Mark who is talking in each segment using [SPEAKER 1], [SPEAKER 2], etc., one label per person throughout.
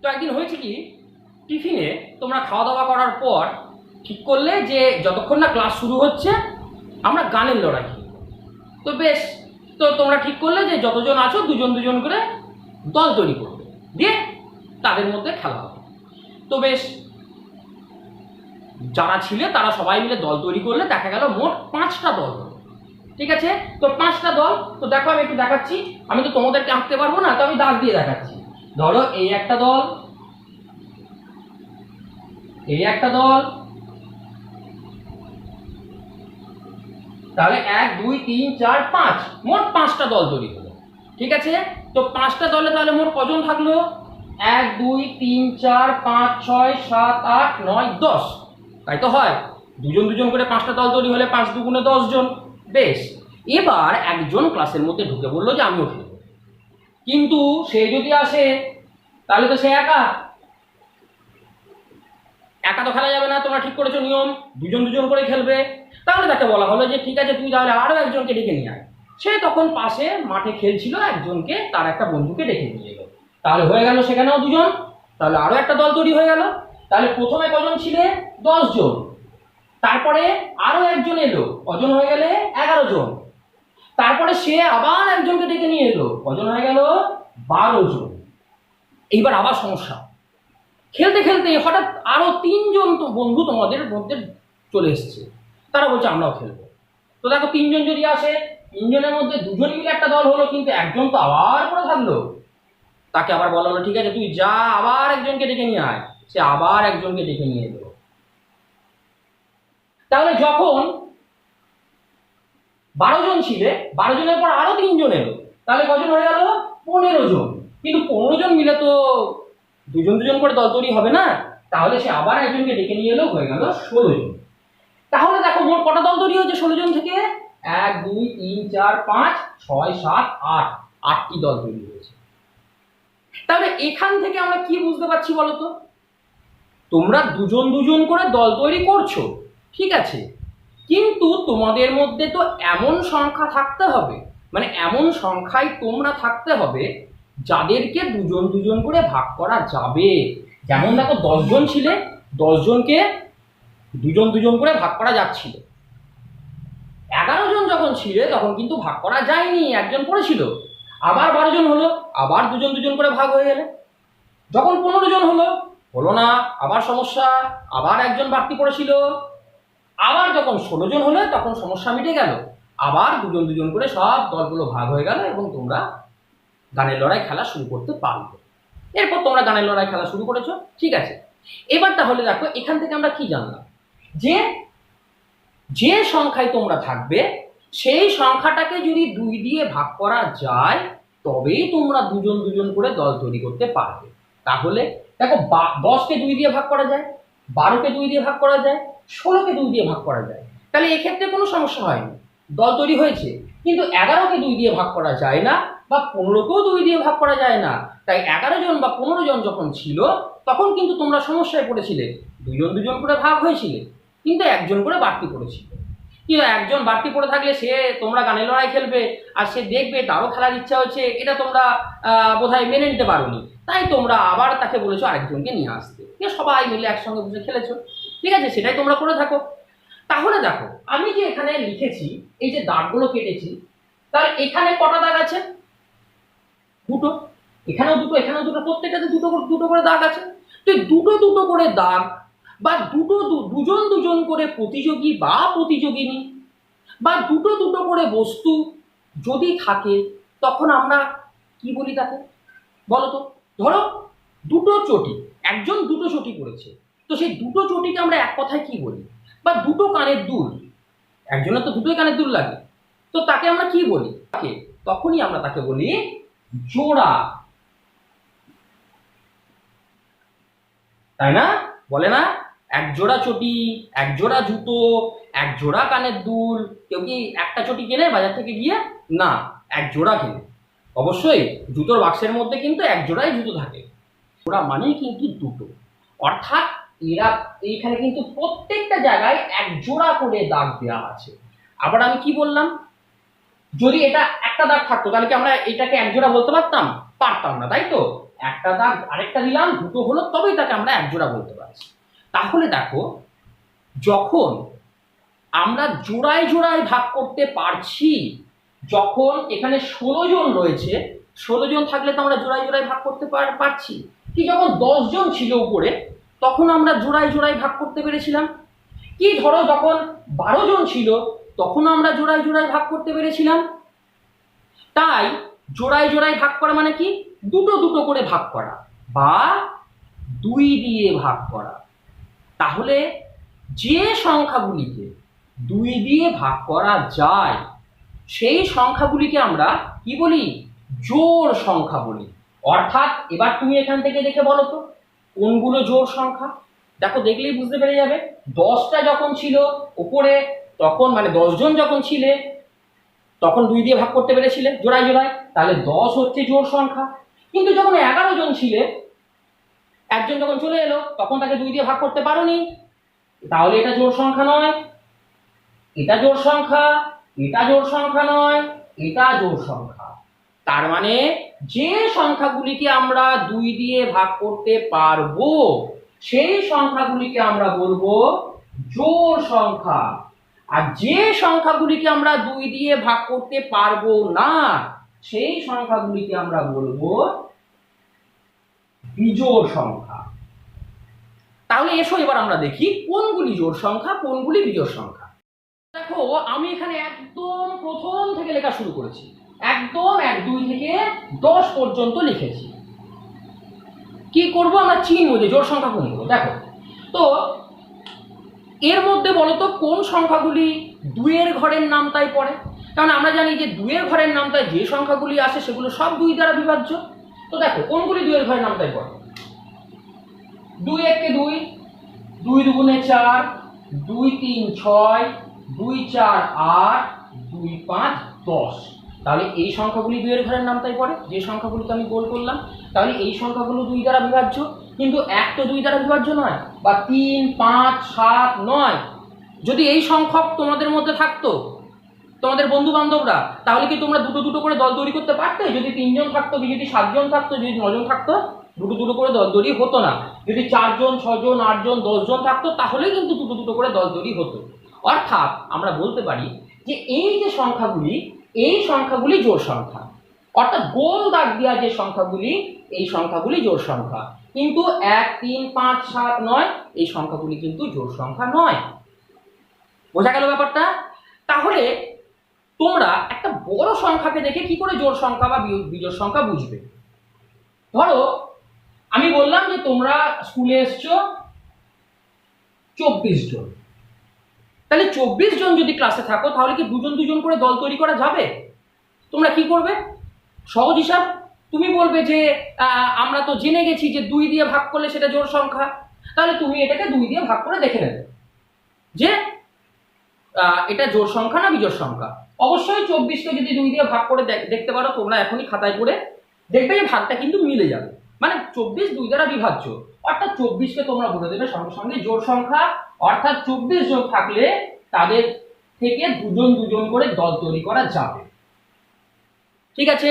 [SPEAKER 1] তো একদিন হয়েছে কি টিফিনে তোমরা খাওয়া দাওয়া করার পর ঠিক করলে যে যতক্ষণ না ক্লাস শুরু হচ্ছে আমরা গানের লড়াই তো বেশ তো তোমরা ঠিক করলে যে যতজন আছো দুজন দুজন করে দল তৈরি করবে দিয়ে তাদের মধ্যে খেলা হবে তো বেশ যারা ছিলে তারা সবাই মিলে দল তৈরি করলে দেখা গেল মোট পাঁচটা দল ঠিক আছে তো পাঁচটা দল তো দেখো আমি একটু দেখাচ্ছি আমি তো তোমাদেরকে আঁকতে পারবো না তো আমি দাগ দিয়ে দেখাচ্ছি ধরো এই একটা দল এই একটা দল তাহলে এক দুই তিন চার পাঁচ মোট পাঁচটা দল তৈরি হলো ঠিক আছে তো পাঁচটা দলে তাহলে মোট কজন থাকলো এক দুই তিন চার পাঁচ ছয় সাত আট নয় দশ তাই তো হয় দুজন দুজন করে পাঁচটা দল তৈরি হলে পাঁচ দুগুণে দশজন বেশ এবার একজন ক্লাসের মধ্যে ঢুকে বললো যে আমিও খেলবো কিন্তু সে যদি আসে তাহলে তো সে একা একা তো খেলা যাবে না তোমরা ঠিক করেছো নিয়ম দুজন দুজন করে খেলবে তাহলে তাকে বলা হলো যে ঠিক আছে তুই তাহলে আরও একজনকে ডেকে নিয়ে আয় সে তখন পাশে মাঠে খেলছিল একজনকে তার একটা বন্ধুকে ডেকে নিয়ে এলো তাহলে হয়ে গেল সেখানেও দুজন তাহলে আরও একটা দল তৈরি হয়ে গেল তাহলে প্রথমে কজন ছিলে দশজন তারপরে আরও একজন এলো কজন হয়ে গেলে এগারো জন তারপরে সে আবার একজনকে ডেকে নিয়ে এলো কজন হয়ে গেল বারো জন এইবার আবার সমস্যা খেলতে খেলতে হঠাৎ আরও তিনজন তো বন্ধু তোমাদের মধ্যে চলে এসছে তারা বলছে আমরাও খেলব তো দেখো তিনজন যদি আসে তিনজনের মধ্যে দুজন মিলে একটা দল হলো কিন্তু একজন তো আবার করে থাকলো তাকে আবার বলা হলো ঠিক আছে তুই যা আবার একজনকে ডেকে নিয়ে আয় সে আবার একজনকে ডেকে নিয়ে এলো তাহলে যখন বারো জন ছিলে বারো জনের পর আরো তিনজন এলো তাহলে কজন হয়ে গেল পনেরো জন কিন্তু পনেরো জন মিলে তো দুজন দুজন করে দল তৈরি হবে না তাহলে সে আবার একজনকে ডেকে নিয়ে এলো হয়ে গেল ষোলো জন তাহলে দেখো মোট কটা দল তৈরি হয়েছে ষোলো জন থেকে এক দুই তিন চার পাঁচ ছয় সাত আট আটটি দল তৈরি হয়েছে তাহলে এখান থেকে আমরা কি বুঝতে পারছি বলতো তোমরা দুজন দুজন করে দল তৈরি করছো ঠিক আছে কিন্তু তোমাদের মধ্যে তো এমন সংখ্যা থাকতে হবে মানে এমন সংখ্যায় তোমরা থাকতে হবে যাদেরকে দুজন দুজন করে ভাগ করা যাবে যেমন দেখো দশজন ছিলে দশজনকে দুজন দুজন করে ভাগ করা যাচ্ছিল এগারো জন যখন ছিলে তখন কিন্তু ভাগ করা যায়নি একজন পড়েছিল আবার বারো জন হলো আবার দুজন দুজন করে ভাগ হয়ে গেলে যখন পনেরো জন হলো হলো না আবার সমস্যা আবার একজন বাড়তি পড়েছিল আবার যখন ষোলো জন হলে তখন সমস্যা মিটে গেল আবার দুজন দুজন করে সব দলগুলো ভাগ হয়ে গেল এবং তোমরা গানের লড়াই খেলা শুরু করতে পারবে এরপর তোমরা গানের লড়াই খেলা শুরু করেছো ঠিক আছে এবার তাহলে দেখো এখান থেকে আমরা কি জানলাম যে যে সংখ্যায় তোমরা থাকবে সেই সংখ্যাটাকে যদি দুই দিয়ে ভাগ করা যায় তবেই তোমরা দুজন দুজন করে দল তৈরি করতে পারবে তাহলে দেখো দশকে দুই দিয়ে ভাগ করা যায় বারোকে দুই দিয়ে ভাগ করা যায় ষোলোকে দুই দিয়ে ভাগ করা যায় তাহলে এক্ষেত্রে কোনো সমস্যা হয়নি দল তৈরি হয়েছে কিন্তু এগারোকে দুই দিয়ে ভাগ করা যায় না বা পনেরোকেও দুই দিয়ে ভাগ করা যায় না তাই এগারো জন বা পনেরো জন যখন ছিল তখন কিন্তু তোমরা সমস্যায় পড়েছিলে দুজন দুজন করে ভাগ হয়েছিলে কিন্তু একজন করে বাড়তি পড়েছিল কিন্তু একজন বাড়তি পড়ে থাকলে সে তোমরা গানে লড়াই খেলবে আর সে দেখবে তারও খেলার ইচ্ছা হচ্ছে এটা তোমরা বোধহয় মেনে নিতে পারোনি তাই তোমরা আবার তাকে বলেছো আরেকজনকে নিয়ে আসতে সবাই মিলে একসঙ্গে বসে খেলেছো ঠিক আছে সেটাই তোমরা করে থাকো তাহলে দেখো আমি যে এখানে লিখেছি এই যে দাগগুলো কেটেছি তার এখানে কটা দাগ আছে দুটো এখানেও দুটো এখানেও দুটো প্রত্যেকটাতে দুটো দুটো করে দাগ আছে তো দুটো দুটো করে দাগ বা দুটো দুজন দুজন করে প্রতিযোগী বা প্রতিযোগিনী বা দুটো দুটো করে বস্তু যদি থাকে তখন আমরা কি বলি তাকে বলো তো ধরো দুটো চটি একজন দুটো চটি করেছে তো সেই দুটো চটিকে আমরা এক কথায় কি বলি বা দুটো কানের দুল একজনের তো দুটোই কানের দুল লাগে তো তাকে আমরা কি বলি তাকে তখনই আমরা তাকে বলি জোড়া তাই না বলে না এক জোড়া চটি এক জোড়া জুতো এক জোড়া কানের দুল কেউ কি একটা চটি কেনে বাজার থেকে গিয়ে না এক জোড়া কেনে অবশ্যই জুতোর বাক্সের মধ্যে কিন্তু এক জোড়াই জুতো থাকে জোড়া মানেই কিন্তু দুটো অর্থাৎ এরা এইখানে কিন্তু প্রত্যেকটা জায়গায় এক জোড়া করে দাগ দেওয়া আছে আবার আমি কি বললাম যদি এটা একটা দাগ থাকতো তাহলে কি আমরা এটাকে এক জোড়া বলতে পারতাম পারতাম না তাই তো একটা দাগ আরেকটা দিলাম দুটো হলো তবেই তাকে আমরা এক জোড়া বলতে পারছি তাহলে দেখো যখন আমরা জোড়ায় জোড়ায় ভাগ করতে পারছি যখন এখানে ষোলো জন রয়েছে ষোলো জন থাকলে তো আমরা জোড়ায় জোড়ায় ভাগ করতে পারছি কি যখন দশ জন ছিল উপরে তখন আমরা জোড়ায় জোড়ায় ভাগ করতে পেরেছিলাম কি ধরো যখন বারো জন ছিল তখন আমরা জোড়ায় জোড়ায় ভাগ করতে পেরেছিলাম তাই জোড়ায় জোড়ায় ভাগ করা মানে কি দুটো দুটো করে ভাগ করা বা দুই দিয়ে ভাগ করা তাহলে যে সংখ্যাগুলিকে দুই দিয়ে ভাগ করা যায় সেই সংখ্যাগুলিকে আমরা কি বলি জোর সংখ্যা বলি অর্থাৎ এবার তুমি এখান থেকে দেখে বলো তো কোনগুলো জোর সংখ্যা দেখো দেখলেই বুঝতে পেরে যাবে দশটা যখন ছিল উপরে তখন মানে দশজন যখন ছিলে তখন দুই দিয়ে ভাগ করতে পেরেছিলে জোড়ায় জোড়ায় তাহলে দশ হচ্ছে জোর সংখ্যা কিন্তু যখন এগারো জন ছিলে একজন যখন চলে এলো তখন তাকে দুই দিয়ে ভাগ করতে পারোনি তাহলে এটা জোর সংখ্যা নয় এটা জোর সংখ্যা এটা জোর সংখ্যা নয় এটা জোর সংখ্যা তার মানে যে সংখ্যাগুলিকে আমরা দুই দিয়ে ভাগ করতে পারবো সেই সংখ্যাগুলিকে আমরা বলবো জোর সংখ্যা আর যে সংখ্যাগুলিকে আমরা দুই দিয়ে ভাগ করতে পারবো না সেই সংখ্যাগুলিকে আমরা বলবো বিজোড় সংখ্যা তাহলে এসো এবার আমরা দেখি কোনগুলি জোর সংখ্যা কোনগুলি বিজোড় সংখ্যা দেখো আমি এখানে একদম প্রথম থেকে লেখা শুরু করেছি একদম এক দুই থেকে দশ পর্যন্ত লিখেছি কি করব আমরা চিনব যে জোর সংখ্যা করবো দেখো তো এর মধ্যে বলতো কোন সংখ্যাগুলি দুয়ের ঘরের নামতায় পড়ে কারণ আমরা জানি যে দুয়ের ঘরের নামতায় যে সংখ্যাগুলি আসে সেগুলো সব দুই দ্বারা বিভাজ্য তো দেখো কোনগুলি দুয়ের ঘরের নামতায় পড়ে দুই একে দুই দুই দুগুণে চার দুই তিন ছয় দুই চার আট দুই পাঁচ দশ তাহলে এই সংখ্যাগুলি দুইয়ের ঘরের নামতাই পড়ে যে সংখ্যাগুলিকে আমি গোল করলাম তাহলে এই সংখ্যাগুলো দুই দ্বারা বিভাজ্য কিন্তু এক তো দুই দ্বারা বিভাজ্য নয় বা তিন পাঁচ সাত নয় যদি এই সংখ্যক তোমাদের মধ্যে থাকতো তোমাদের বন্ধু বান্ধবরা তাহলে কি তোমরা দুটো দুটো করে দল তৈরি করতে পারতে যদি তিনজন থাকতো কি যদি সাতজন থাকতো যদি নজন থাকতো দুটো দুটো করে দল তৈরি হতো না যদি চারজন ছজন আটজন দশজন থাকতো তাহলে কিন্তু দুটো দুটো করে দল তৈরি হতো অর্থাৎ আমরা বলতে পারি যে এই যে সংখ্যাগুলি এই সংখ্যাগুলি জোর সংখ্যা অর্থাৎ গোল দাগ দেওয়া যে সংখ্যাগুলি এই সংখ্যাগুলি জোর সংখ্যা কিন্তু এক তিন পাঁচ সাত নয় এই সংখ্যাগুলি কিন্তু জোর সংখ্যা নয় বোঝা গেল ব্যাপারটা তাহলে তোমরা একটা বড় সংখ্যাকে দেখে কি করে জোর সংখ্যা বা বিজোর সংখ্যা বুঝবে ধরো আমি বললাম যে তোমরা স্কুলে এসছো চব্বিশ জন তাহলে চব্বিশ জন যদি ক্লাসে থাকো তাহলে কি দুজন দুজন করে দল তৈরি করা যাবে তোমরা কি করবে সহজ হিসাব তুমি বলবে যে আমরা তো জেনে গেছি যে দুই দিয়ে ভাগ করলে সেটা জোর সংখ্যা তাহলে তুমি এটাকে দুই দিয়ে ভাগ করে দেখে নেবে যে এটা জোর সংখ্যা না বিজোর সংখ্যা অবশ্যই চব্বিশকে যদি দুই দিয়ে ভাগ করে দেখতে পারো তোমরা এখনই খাতায় করে দেখবে যে ভাগটা কিন্তু মিলে যাবে মানে চব্বিশ দুই দ্বারা বিভাজ্য অর্থাৎ চব্বিশকে তোমরা বলে দেবে সঙ্গে সঙ্গে জোর সংখ্যা অর্থাৎ চব্বিশ জন থাকলে তাদের থেকে দুজন দুজন করে দল তৈরি করা যাবে ঠিক আছে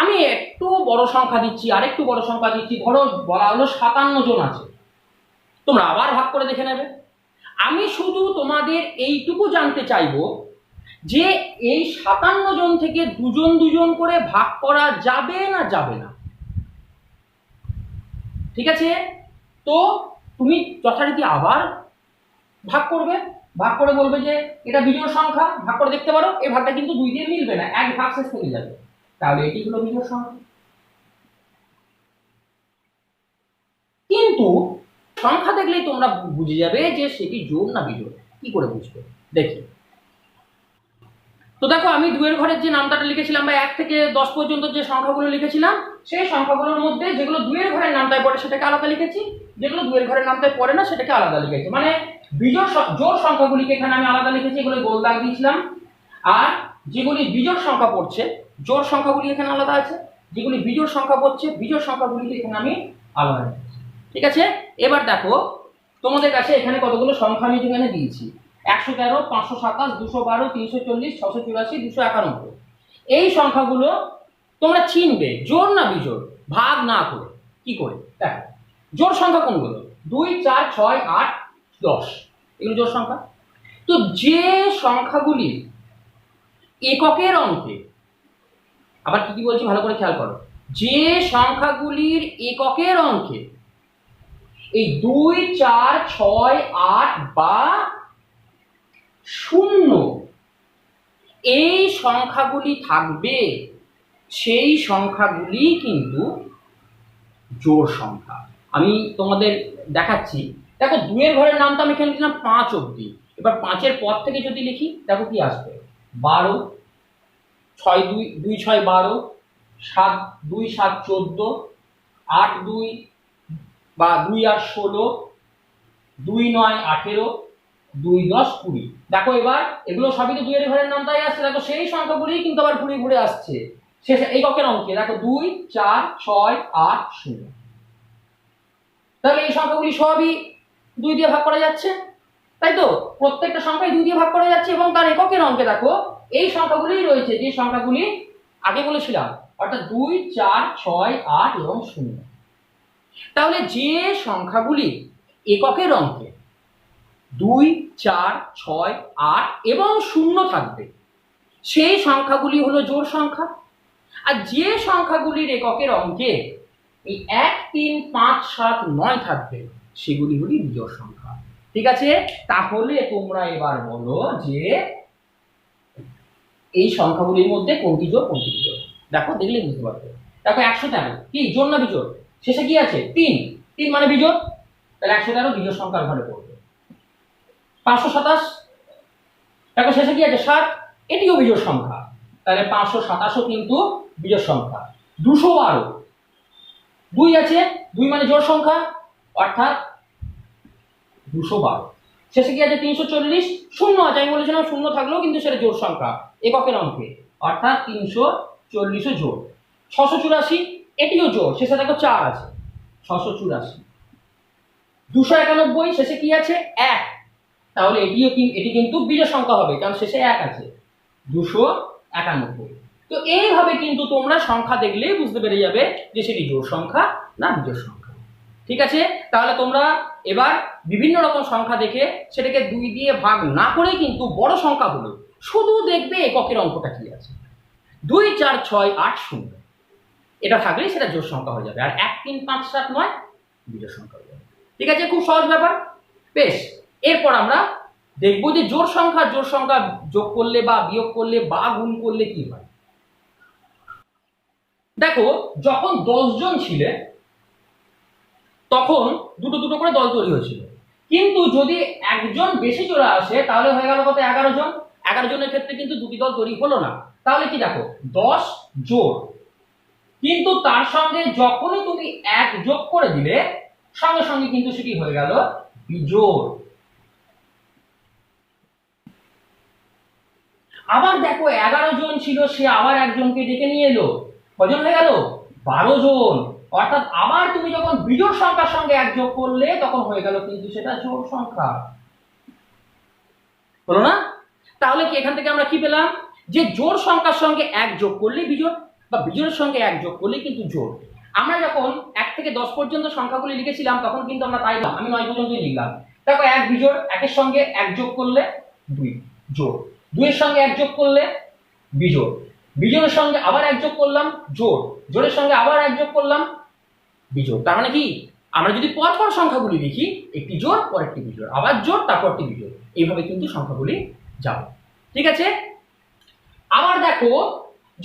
[SPEAKER 1] আমি একটু বড় সংখ্যা দিচ্ছি আরেকটু বড় সংখ্যা দিচ্ছি ধরো বলা হলো সাতান্ন জন আছে তোমরা আবার ভাগ করে দেখে নেবে আমি শুধু তোমাদের এইটুকু জানতে চাইব যে এই সাতান্ন জন থেকে দুজন দুজন করে ভাগ করা যাবে না যাবে না ঠিক আছে তো তুমি যথারীতি আবার ভাগ করবে ভাগ করে বলবে যে এটা বিজোড় সংখ্যা ভাগ করে দেখতে পারো এই ভাগটা কিন্তু দুই দিয়ে মিলবে না এক ভাগ শেষ থেকে যাবে তাহলে এটি হলো বিজোড় সংখ্যা কিন্তু সংখ্যা দেখলেই তোমরা বুঝে যাবে যে সেটি জোর না বিজোড় কি করে বুঝবে দেখি তো দেখো আমি দুয়ের ঘরের যে নামটা লিখেছিলাম বা এক থেকে দশ পর্যন্ত যে সংখ্যাগুলো লিখেছিলাম সেই সংখ্যাগুলোর মধ্যে যেগুলো দুয়ের ঘরের নামটায় পড়ে সেটাকে আলাদা লিখেছি যেগুলো দুয়ের ঘরের নামটায় পড়ে না সেটাকে আলাদা লিখেছি মানে বিজোর জোর সংখ্যাগুলিকে এখানে আমি আলাদা লিখেছি এগুলো গোল দাগ দিয়েছিলাম আর যেগুলি বিজোর সংখ্যা পড়ছে জোর সংখ্যাগুলি এখানে আলাদা আছে যেগুলি বিজোর সংখ্যা পড়ছে বিজোর সংখ্যাগুলিকে এখানে আমি আলাদা ঠিক আছে এবার দেখো তোমাদের কাছে এখানে কতগুলো সংখ্যা আমি এখানে দিয়েছি একশো তেরো পাঁচশো সাতাশ দুশো বারো তিনশো চল্লিশ ছশো চুরাশি দুশো একানব্বই এই সংখ্যাগুলো তোমরা চিনবে জোর না বিজোর ভাগ না করে কি করে দেখো জোর সংখ্যা কোনগুলো দুই চার ছয় আট দশ এগুলো জোর সংখ্যা তো যে সংখ্যাগুলি এককের অঙ্কে আবার কি কি বলছি ভালো করে খেয়াল করো যে সংখ্যাগুলির এককের অঙ্কে এই দুই চার ছয় আট বা শূন্য এই সংখ্যাগুলি থাকবে সেই সংখ্যাগুলি কিন্তু জোর সংখ্যা আমি তোমাদের দেখাচ্ছি দেখো দুয়ের ঘরের নামটা আমি এখানে লিখলাম পাঁচ অব্দি এবার পাঁচের পর থেকে যদি লিখি দেখো কি আসবে বারো ছয় দুই দুই ছয় বারো সাত দুই সাত চোদ্দ আট দুই বা দুই আট ষোলো দুই নয় আঠেরো দুই দশ কুড়ি দেখো এবার এগুলো সবই তো দুইয়ের ঘরের নামটাই আসছে দেখো সেই সংখ্যাগুলি কিন্তু আবার ঘুরে ঘুরে আসছে শেষ এই কক্ষের অঙ্কে দেখো দুই চার ছয় আট শূন্য তাহলে এই সংখ্যাগুলি সবই দুই দিয়ে ভাগ করা যাচ্ছে তাই তো প্রত্যেকটা সংখ্যায় দুই দিয়ে ভাগ করা যাচ্ছে এবং তার এককের অঙ্কে দেখো এই সংখ্যাগুলিই রয়েছে যে সংখ্যাগুলি আগে বলেছিলাম অর্থাৎ দুই চার ছয় আট এবং শূন্য তাহলে যে সংখ্যাগুলি এককের অঙ্কে দুই চার ছয় আট এবং শূন্য থাকবে সেই সংখ্যাগুলি হলো জোর সংখ্যা আর যে সংখ্যাগুলির এককের অঙ্কে এই এক তিন পাঁচ সাত নয় থাকবে সেগুলি হলি বিজোড় সংখ্যা ঠিক আছে তাহলে তোমরা এবার বলো যে এই সংখ্যাগুলির মধ্যে কোনটি জোর কোনটি বিজোর দেখো দেখলে বুঝতে পারবে দেখো একশো তেরো কি জোর না বিজোর শেষে কি আছে তিন তিন মানে বিজোর তাহলে একশো তেরো বিজোর সংখ্যার ঘরে পড়বে পাঁচশো সাতাশ দেখো শেষে কি আছে সাত এটিও বিজোর সংখ্যা তাহলে পাঁচশো সাতাশও কিন্তু বিজোর সংখ্যা দুশো বারো দুই আছে দুই মানে জোর সংখ্যা অর্থাৎ দুশো বারো শেষে কি আছে তিনশো চল্লিশ শূন্য আছে আমি বলেছিলাম শূন্য থাকলেও কিন্তু সেটা জোর সংখ্যা এককের অঙ্কে অর্থাৎ তিনশো চল্লিশও জোড় ছশো চুরাশি এটিও জোড় শেষে দেখো চার আছে ছশো চুরাশি দুশো একানব্বই শেষে কি আছে এক তাহলে এটিও কি এটি কিন্তু বিজয় সংখ্যা হবে কারণ শেষে এক আছে দুশো একানব্বই তো এইভাবে কিন্তু তোমরা সংখ্যা দেখলে বুঝতে পেরে যাবে যে সেটি জোর সংখ্যা না বিজোর সংখ্যা ঠিক আছে তাহলে তোমরা এবার বিভিন্ন রকম সংখ্যা দেখে সেটাকে দুই দিয়ে ভাগ না করে কিন্তু বড় সংখ্যা হলো শুধু দেখবে এককের অঙ্কটা কি আছে দুই চার ছয় আট শূন্য এটা থাকলে সেটা জোর সংখ্যা হয়ে যাবে আর এক তিন পাঁচ সাত নয় বিজোর সংখ্যা হয়ে যাবে ঠিক আছে খুব সহজ ব্যাপার বেশ এরপর আমরা দেখব যে জোর সংখ্যা জোর সংখ্যা যোগ করলে বা বিয়োগ করলে বা গুণ করলে কি হয় দেখো যখন দশজন ছিলে তখন দুটো দুটো করে দল তৈরি হয়েছিল কিন্তু যদি একজন বেশি চলে আসে তাহলে হয়ে গেল কত এগারো জন এগারো জনের ক্ষেত্রে কিন্তু দুটি দল তৈরি হলো না তাহলে কি দেখো দশ জোর কিন্তু তার সঙ্গে যখনই তুমি এক যোগ করে দিলে সঙ্গে সঙ্গে কিন্তু সেটি হয়ে গেল বিজোর আবার দেখো এগারো জন ছিল সে আবার একজনকে ডেকে নিয়ে এলো কজন হয়ে গেল বারো জন অর্থাৎ আবার তুমি যখন বিজোড় সংখ্যার সঙ্গে একযোগ করলে তখন হয়ে গেল কিন্তু সেটা জোড় সংখ্যা হলো না তাহলে কি এখান থেকে আমরা কি পেলাম যে জোর সংখ্যার সঙ্গে এক যোগ করলে বিজোড় বা বিজোড়ের সঙ্গে এক যোগ করলে কিন্তু জোর আমরা যখন এক থেকে দশ পর্যন্ত সংখ্যাগুলি লিখেছিলাম তখন কিন্তু আমরা তাই আমি নয় পর্যন্তই লিখলাম দেখো এক বিজোড় একের সঙ্গে এক যোগ করলে দুই জোর দুইয়ের সঙ্গে এক যোগ করলে বিজোড় বিজয়ের সঙ্গে আবার একযোগ করলাম জোর জোরের সঙ্গে আবার একযোগ করলাম বিজোর তার মানে কি আমরা যদি পরপর সংখ্যাগুলি লিখি একটি জোর পরেরটি বিজোর আবার জোর তারপরটি বিজোর এইভাবে কিন্তু সংখ্যাগুলি যাবে ঠিক আছে আবার দেখো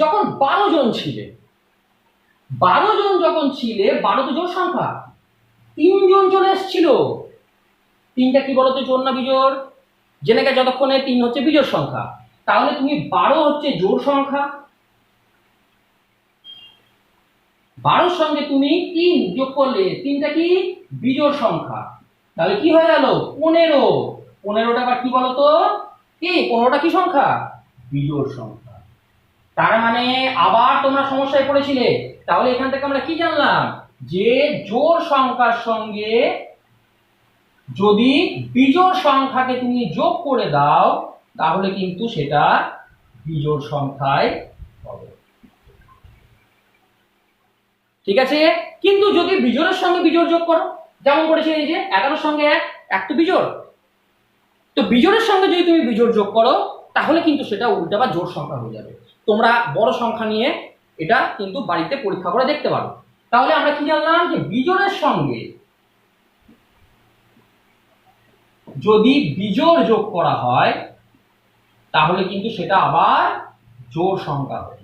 [SPEAKER 1] যখন বারো জন ছিলে বারো জন যখন ছিলে বারো তো জোর সংখ্যা তিনজন জন এসেছিল তিনটা কি বলতো জোর না বিজোর জেনে গেছে যতক্ষণে তিন হচ্ছে বিজোর সংখ্যা তাহলে তুমি বারো হচ্ছে জোর সংখ্যা বারোর সঙ্গে তুমি তিন যোগ করলে তিনটা কি বিজোর সংখ্যা তাহলে কি হয়ে গেল পনেরো পনেরোটা আবার কি বলতো কি পনেরোটা কি সংখ্যা বিজোর সংখ্যা তার মানে আবার তোমরা সমস্যায় পড়েছিলে তাহলে এখান থেকে আমরা কি জানলাম যে জোর সংখ্যার সঙ্গে যদি বিজোর সংখ্যাকে তুমি যোগ করে দাও তাহলে কিন্তু সেটা বিজোড় সংখ্যায় হবে ঠিক আছে কিন্তু যদি বিজোড়ের সঙ্গে বিজোড় যোগ করো যেমন করেছি এই যে এগারোর সঙ্গে এক এক তো বিজোড় তো বিজোড়ের সঙ্গে যদি তুমি বিজোড় যোগ করো তাহলে কিন্তু সেটা উল্টা বা জোর সংখ্যা হয়ে যাবে তোমরা বড় সংখ্যা নিয়ে এটা কিন্তু বাড়িতে পরীক্ষা করে দেখতে পারো তাহলে আমরা কি জানলাম যে বিজোড়ের সঙ্গে যদি বিজোড় যোগ করা হয় তাহলে কিন্তু সেটা আবার জোর সংখ্যা হয়ে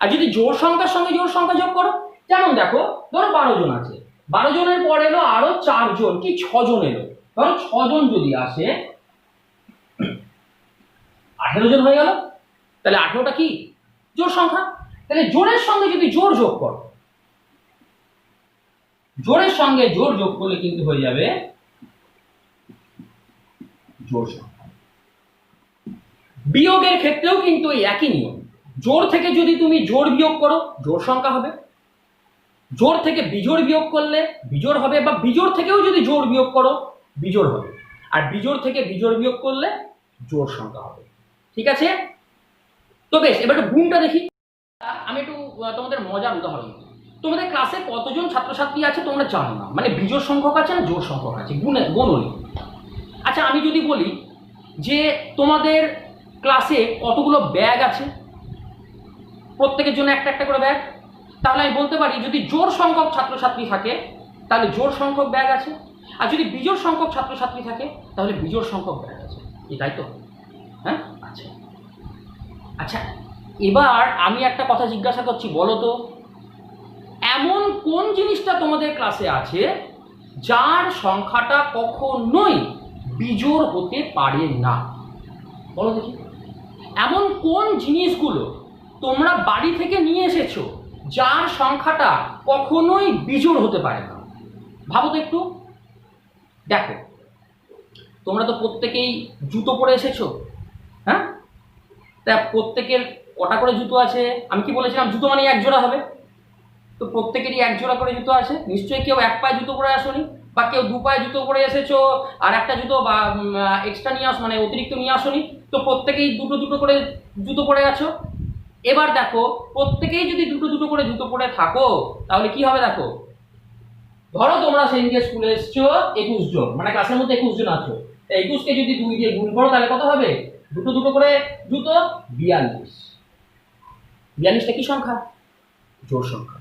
[SPEAKER 1] আর যদি জোর সংখ্যার সঙ্গে জোর সংখ্যা যোগ করো যেমন দেখো ধরো বারো জন আছে বারো জনের পর এলো আরো চারজন কি ছজন এলো ধরো ছজন যদি আসে আঠেরো জন হয়ে গেল তাহলে আঠেরোটা কি জোর সংখ্যা তাহলে জোরের সঙ্গে যদি জোর যোগ করো জোরের সঙ্গে জোর যোগ করলে কিন্তু হয়ে যাবে জোর সংখ্যা বিয়োগের ক্ষেত্রেও কিন্তু এই একই নিয়ম জোর থেকে যদি তুমি জোর বিয়োগ করো জোর সংখ্যা হবে জোর থেকে বিজোর বিয়োগ করলে বিজোর হবে বা বিজোর থেকেও যদি জোর বিয়োগ করো বিজোর হবে আর বিজোর থেকে বিজোর বিয়োগ করলে জোর সংখ্যা হবে ঠিক আছে তো বেশ এবার একটু গুণটা দেখি আমি একটু তোমাদের মজার উদাহরণ তোমাদের ক্লাসে কতজন ছাত্রছাত্রী আছে তোমরা জানো না মানে বিজোর সংখ্যক আছে না জোর সংখ্যক আছে গুণে গণনি আচ্ছা আমি যদি বলি যে তোমাদের ক্লাসে কতগুলো ব্যাগ আছে প্রত্যেকের জন্য একটা একটা করে ব্যাগ তাহলে আমি বলতে পারি যদি জোর সংখ্যক ছাত্রছাত্রী থাকে তাহলে জোর সংখ্যক ব্যাগ আছে আর যদি বিজোর সংখ্যক ছাত্রছাত্রী থাকে তাহলে বিজোর সংখ্যক ব্যাগ আছে এটাই তো হ্যাঁ আচ্ছা আচ্ছা এবার আমি একটা কথা জিজ্ঞাসা করছি বলো তো এমন কোন জিনিসটা তোমাদের ক্লাসে আছে যার সংখ্যাটা কখনোই বিজোর হতে পারে না বলো দেখি এমন কোন জিনিসগুলো তোমরা বাড়ি থেকে নিয়ে এসেছো যার সংখ্যাটা কখনোই বিজোড় হতে পারে না ভাবো তো একটু দেখো তোমরা তো প্রত্যেকেই জুতো পরে এসেছো হ্যাঁ তা প্রত্যেকের কটা করে জুতো আছে আমি কি বলেছিলাম জুতো মানে এক জোড়া হবে তো প্রত্যেকেরই এক জোড়া করে জুতো আছে নিশ্চয়ই কেউ এক পায়ে জুতো পরে আসনি বা কেউ দু পায়ে জুতো পরে এসেছো আর একটা জুতো বা এক্সট্রা নিয়ে আস মানে অতিরিক্ত নিয়ে আসনি তো প্রত্যেকেই দুটো দুটো করে জুতো পরে আছো এবার দেখো প্রত্যেকেই যদি দুটো দুটো করে জুতো পরে থাকো তাহলে কি হবে দেখো ধরো তোমরা সেদিনকে স্কুলে এসছো একুশ জন মানে ক্লাসের মধ্যে একুশ জন আছো একুশকে যদি দুই দিয়ে গুণ করো তাহলে কত হবে দুটো দুটো করে জুতো বিয়াল্লিশ বিয়াল্লিশটা কি সংখ্যা জোর সংখ্যা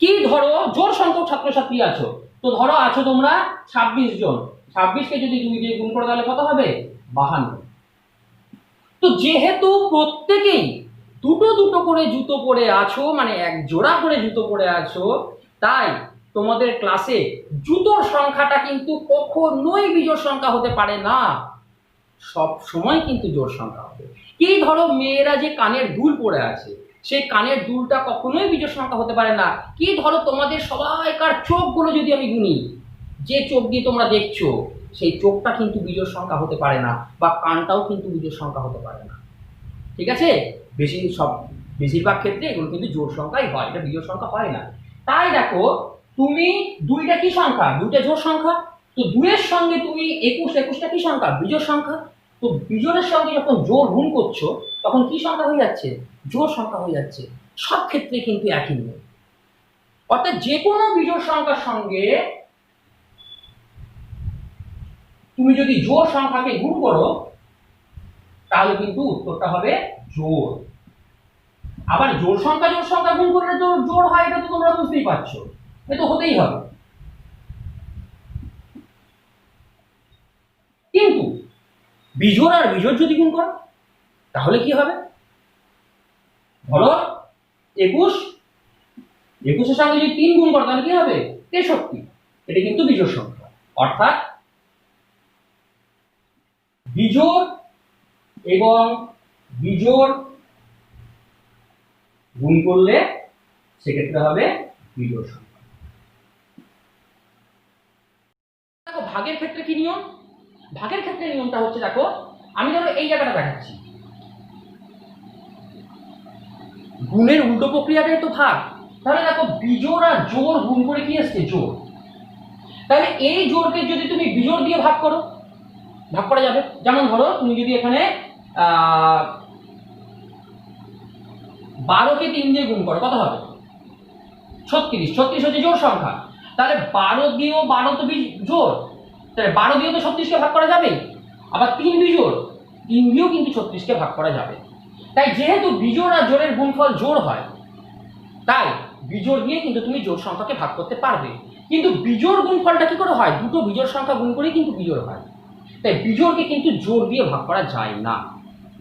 [SPEAKER 1] কি ধরো জোর সংখ্যক ছাত্রছাত্রী আছো তো ধরো আছো তোমরা ছাব্বিশ জন ছাব্বিশকে যদি দুই দিয়ে গুণ করো তাহলে কত হবে বাহান্ন তো যেহেতু প্রত্যেকেই দুটো দুটো করে জুতো পরে আছো মানে এক জোড়া করে জুতো পরে আছো তাই তোমাদের ক্লাসে জুতোর সংখ্যাটা কিন্তু কখনোই বিজোর সংখ্যা হতে পারে না সব সময় কিন্তু জোর সংখ্যা হবে কি ধরো মেয়েরা যে কানের দুল পরে আছে সেই কানের দুলটা কখনোই বিজয় সংখ্যা হতে পারে না কি ধরো তোমাদের সবাইকার চোখগুলো যদি আমি গুনি যে চোখ দিয়ে তোমরা দেখছো সেই চোখটা কিন্তু বিজয় সংখ্যা হতে পারে না বা কানটাও কিন্তু বিজয় সংখ্যা হতে পারে না ঠিক আছে বেশি সব বেশিরভাগ ক্ষেত্রে এগুলো কিন্তু জোর সংখ্যাই হয় এটা বিজয় সংখ্যা হয় না তাই দেখো তুমি দুইটা কি সংখ্যা দুইটা জোর সংখ্যা তো দুইয়ের সঙ্গে তুমি একুশ একুশটা কি সংখ্যা বিজয় সংখ্যা তো বিজয়ের সঙ্গে যখন জোর গুণ করছো তখন কি সংখ্যা হয়ে যাচ্ছে জোড় সংখ্যা হয়ে যাচ্ছে সব ক্ষেত্রে কিন্তু একই নিয়ম অর্থাৎ যে কোনো বিজোড় সংখ্যার সঙ্গে তুমি যদি জোড় সংখ্যাকে গুণ করো তাহলে কিন্তু উত্তরটা হবে জোর আবার জোর সংখ্যা জোর সংখ্যা গুণ করলে তো জোর হয় এটা তো তোমরা বুঝতেই পারছো এ তো হতেই হবে কিন্তু বিজোর আর বিজোর যদি গুণ করো তাহলে কি হবে ধরো একুশ একুশের সঙ্গে যদি তিন গুণ করতাম কি হবে তেষট্টি এটা কিন্তু বিজোর সংখ্যা অর্থাৎ বিজোড় এবং বিজোড় গুণ করলে সেক্ষেত্রে হবে বিজোর সংখ্যা দেখো ভাগের ক্ষেত্রে কি নিয়ম ভাগের ক্ষেত্রে নিয়মটা হচ্ছে দেখো আমি ধরো এই জায়গাটা দেখাচ্ছি গুণের উল্টো প্রক্রিয়াটাই তো ভাগ তাহলে দেখো বিজোর আর জোর গুণ করে কি আসছে জোর তাহলে এই জোরকে যদি তুমি বিজোর দিয়ে ভাগ করো ভাগ করা যাবে যেমন ধরো তুমি যদি এখানে বারোকে তিন দিয়ে গুণ করো কত হবে ছত্রিশ ছত্রিশ হচ্ছে জোর সংখ্যা তাহলে বারো দিয়েও বারো তো জোর তাহলে বারো দিয়েও তো ছত্রিশকে ভাগ করা যাবে আবার তিন বিজোর তিন দিয়েও কিন্তু ছত্রিশকে ভাগ করা যাবে তাই যেহেতু বিজোড় আর জোরের গুণফল জোর হয় তাই বিজোড় দিয়ে কিন্তু তুমি জোর সংখ্যাকে ভাগ করতে পারবে কিন্তু বিজোড় গুণফলটা কি করে হয় দুটো বিজোড় সংখ্যা গুণ করেই কিন্তু বিজোড় হয় তাই বিজোড়কে কিন্তু জোর দিয়ে ভাগ করা যায় না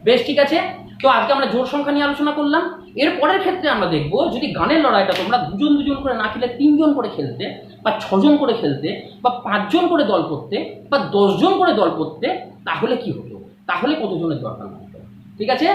[SPEAKER 1] বেশ ঠিক আছে তো আজকে আমরা জোর সংখ্যা নিয়ে আলোচনা করলাম এর পরের ক্ষেত্রে আমরা দেখব যদি গানের লড়াইটা তোমরা দুজন দুজন করে না খেলে তিনজন করে খেলতে বা ছজন করে খেলতে বা পাঁচজন করে দল করতে বা দশজন করে দল করতে তাহলে কি হতো তাহলে কতজনের দরকার হতো ঠিক আছে